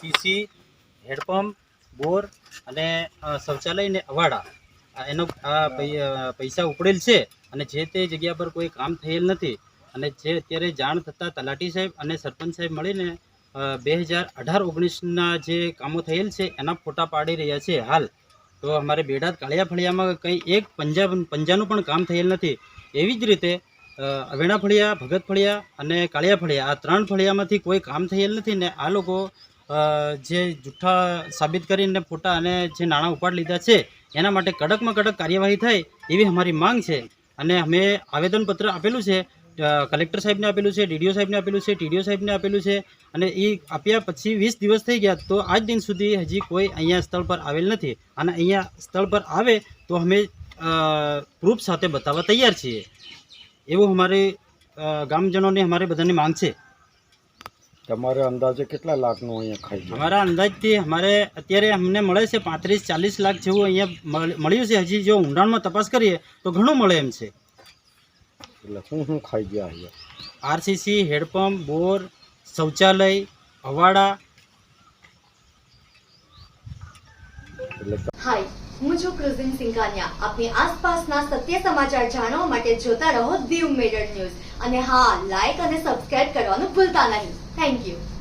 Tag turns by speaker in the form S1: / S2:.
S1: CC હેડપંપ બોર અને શૌચાલય ને અવાડા. એનો, આ પૈસા ઉપડેલ છે અને જે તે જગ્યા પર કોઈ કામ થયેલ નથી અને જે અત્યારે જાણ થતાં તલાટી સાહેબ અને સરપંચ સાહેબ મળીને બે હજાર અઢાર ઓગણીસના જે કામો થયેલ છે એના ફોટા પાડી રહ્યા છે હાલ. તો અમારે બેડાદ કાળિયા ફળિયામાં કંઈ એક પંજા પંજાનું પણ કામ થયેલ નથી. એવી જ રીતે અવેણા ફળિયા ભગત ફળિયા અને કાળિયા ફળિયા આ ત્રણ ફળિયામાંથી કોઈ કામ થયેલ નથી ને આ લોકો જે જુઠ્ઠા સાબિત કરીને ફોટા અને જે નાણાં ઉપાડ લીધા છે, એના માટે કડકમાં કડક કાર્યવાહી થાય એવી અમારી માંગ છે. અને અમે આવેદનપત્ર આપેલું છે કલેક્ટર સાહેબને આપેલું છે, ડીડીઓ સાહેબને આપેલું છે, ટીડીઓ સાહેબને આપેલું છે, અને એ આપ્યા પછી વીસ દિવસ થઈ ગયા તો આજ દિન સુધી હજી કોઈ અહીંયા સ્થળ પર આવેલ નથી. અને અહીંયા સ્થળ પર આવે તો અમે પ્રૂફ સાથે બતાવવા તૈયાર છીએ. એવું અમારે ગામજનોની અમારે બધાની માંગ છે.
S2: તમારે અંદાજે કેટલા લાખનું અહીંયા ખાઈ ગયું?
S1: અમારા અંદાજથી અમારે અત્યારે અમને મળે છે પાંત્રીસ ચાલીસ લાખ જેવું અહીંયા મળ્યું છે. હજી જો ઊંડાણમાં તપાસ કરીએ તો ઘણું મળે એમ છે.
S2: એટલે શું શું ખાઈ ગયા અહીંયા?
S1: આરસીસી હેડપંપ બોર શૌચાલય અવાડા
S2: એટલે
S3: હાય હું છું ક્રુઝિન સિંઘાનિયા. આપની આસપાસના સત્ય સમાચાર જાણવા માટે જોતા રહો દીવ મેડર ન્યૂઝ. અને હા લાઈક અને સબસ્ક્રાઇબ કરવાનું ભૂલતા નહીં. Thank you.